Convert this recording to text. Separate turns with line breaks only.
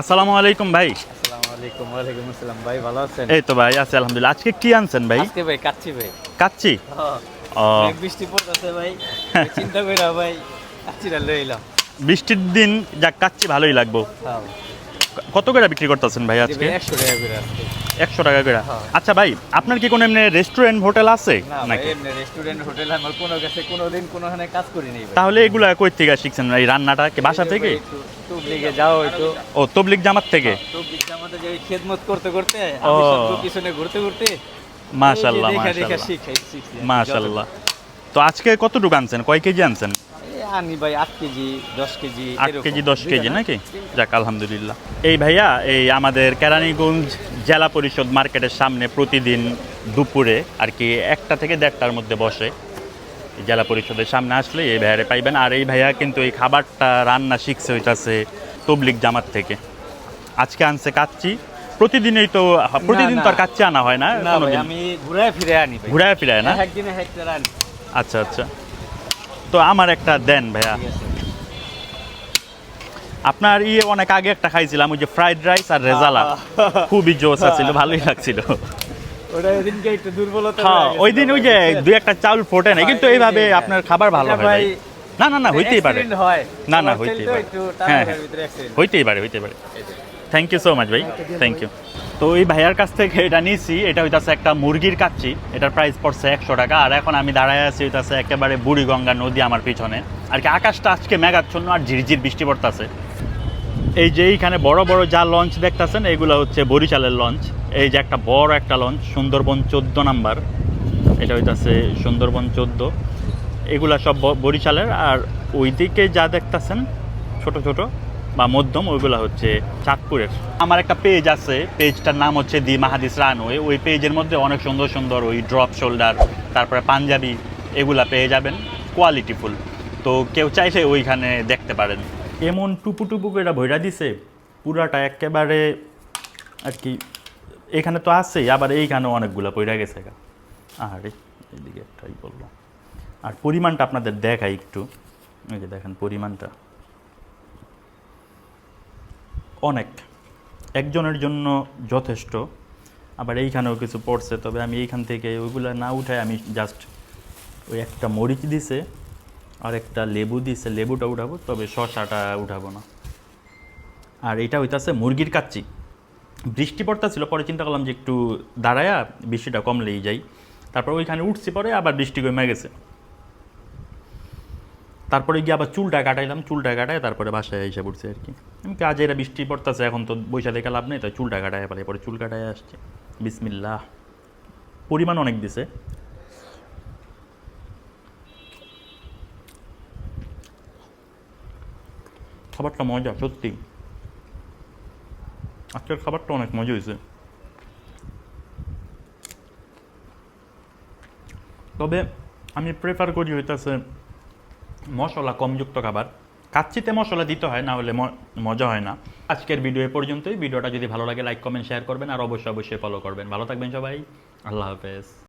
আসসালামু আলাইকুম ভাই।
আসসালামু আলাইকুম ওয়ালাইকুম আসসালাম। ভাই ভালো আছেন?
এই তো ভাই আছি আলহামদুলিল্লাহ। আজকে কি আনছেন ভাই?
আজকে ভাই কাচ্ছি ভাই।
কাচ্চি? ও।
মেঘ বৃষ্টি পড়তেছে ভাই। চিন্তা কইরা ভাই কাচ্চিটা লইলাম।
বৃষ্টির দিন যাক কাচ্ছি ভালোই লাগবো।
হ্যাঁ।
কত করে বিক্রি করতেছেন ভাই আজকে?
একশো টাকা করে
একশো টাকা করে।
হ্যাঁ।
আচ্ছা ভাই আপনার কি কোনো এমনি রেস্টুরেন্ট হোটেল আছে নাকি?
রেস্টুরেন্ট হোটেল আমার কোনো কাছে কোনোদিন কোনোখানে কাজ করি নাই
তাহলে এগুলা কই থেকে শিখছেন এই রান্নাটা কি বাসা থেকে?
তুবলিগে যাও হয়তো
ও তবলিক জামাত থেকে?
তুবলিগ আমাদের যে খেদমত করতে করতে আমি সব পিছনে ঘুরতে ঘুরতে শিখছি। আমি
মাশাল্লাহ তো আজকে কতটুকু আনছেন? কয় কেজি আনছেন?
আনি ভাই আট কেজি দশ কেজি
আট কেজি দশ কেজি নাকি? যাক আলহামদুলিল্লাহ। এই ভাইয়া এই আমাদের কেরানীগঞ্জ জেলা পরিষদ মার্কেটের সামনে প্রতিদিন দুপুরে আর কি একটা থেকে দেড়টার মধ্যে বসে। এই জেলা পরিষদের সামনে আসলে এই ভাইয়ারে পাইবেন। আর এই ভাইয়া কিন্তু এই খাবারটা রান্না শিখছে হইতাছে তবলিক জামাত থেকে। আজকে আনছে কাচ্চি। প্রতিদিনই তো প্রতিদিন তো আর। কাচ্চি আনা হয় না
আমি ঘুরায় ফিরে আনি
ঘুরায় ফিরায় না?
একদিনে আনি।
আচ্ছা আচ্ছা। তো আমার একটা দেন ভাইয়া। আপনার ইয়ে অনেক আগে একটা খাইছিলাম ওই যে ফ্রাইড রাইস আর রেজালা। খুবই জোস আছিল ভালোই লাগছিল। হ্যাঁ
হয়ে
ওই দিন ওই যে? দুই একটা চাউল ফোটে না
হ্যাঁ,
কিন্তু এইভাবে আপনার খাবার ভালো হয় না না না হইতেই পারে। না, না, হইতেই পারে। হ্যাঁ, হ্যাঁ। হইতেই পারে হইতেই পারে। থ্যাংক ইউ সো মাচ ভাই। থ্যাংক ইউ তো ওই ভাইয়ার কাছ থেকে এটা নিয়েছি এটা হইতাছে একটা মুরগির কাচ্ছি এটার প্রাইস পড়ছে একশো টাকা। আর এখন আমি দাঁড়ায় আছি হইতাছে একেবারে বুড়িগঙ্গা নদী আমার পিছনে। আর কি আকাশটা আজকে মেঘাচ্ছন্ন আর ঝিরঝির বৃষ্টি পড়তেছে। এই যে এইখানে বড় বড় যা লঞ্চ দেখতাছেন, এগুলো হচ্ছে বরিশালের লঞ্চ এই যে একটা বড় একটা লঞ্চ সুন্দরবন চোদ্দ নাম্বার। এটা হইতাছে সুন্দরবন চোদ্দ। এগুলা সব বরিশালের। আর ওইদিকে যা দেখতাছেন, ছোট ছোট বা মধ্যম, ওইগুলো হচ্ছে চাঁদপুরের আমার একটা পেজ আছে। পেজটার নাম হচ্ছে দি মাহাদিস রানওয়ে। ওই পেজের মধ্যে অনেক সুন্দর সুন্দর ওই ড্রপ শোল্ডার তারপরে পাঞ্জাবি, এগুলা পেয়ে যাবেন। কোয়ালিটিফুল তো কেউ চাইলে ওইখানে দেখতে পারেন। এমন টুপু টুপু করে ভৈরা দিছে, পুরাটা একেবারে আর কি, এখানে তো আছেই, আবার এইখানে অনেকগুলো পইরা গেছে আরে এইদিকে একটাই বলল। আর পরিমাণটা আপনাদের দেখাই একটু। এই যে দেখেন পরিমাণটা। অনেক। একজনের জন্য যথেষ্ট, আবার এইখানেও কিছু পড়ছে, তবে আমি এইখান থেকে ওইগুলো না উঠাই আমি জাস্ট ওই একটা মরিচ দিছে, আর একটা লেবু দিছে, লেবুটা উঠাবো, তবে শশাটা উঠাবো না। আর এটা হইতাছে মুরগির কাচ্চি। বৃষ্টি পড়তেছিল, পরে চিন্তা করলাম যে একটু দাঁড়ায়া বৃষ্টিটা কম কমলেই যাই। তারপর ওইখানে উঠছি পরে আবার বৃষ্টি কমে গেছে। তারপরে গিয়ে আবার চুলটা কাটাইলাম, চুলটা কাটায় তারপরে বাসায় এসে পড়ছে আর কি। আমি কাজে এরা বৃষ্টি পড়তেছে, এখন তো বৈশা দেখে লাভ নেই, তাই চুলটা কাটায় পারে পরে চুল কাটায় আসছে। বিসমিল্লাহ। পরিমাণ অনেক দিছে। খাবারটা মজা, সত্যি। আজকের খাবারটা অনেক মজা হয়েছে তবে আমি প্রেফার করি হইতাছে মশলা কমযুক্ত খাবার। কাচ্ছিতে মশলা দিতে হয়, না হলে মজা হয় না। আজকের ভিডিও এ পর্যন্তই। ভিডিওটা যদি ভালো লাগে লাইক কমেন্ট শেয়ার করবেন। আর অবশ্যই অবশ্যই ফলো করবেন। ভালো থাকবেন সবাই। আল্লাহ হাফেজ।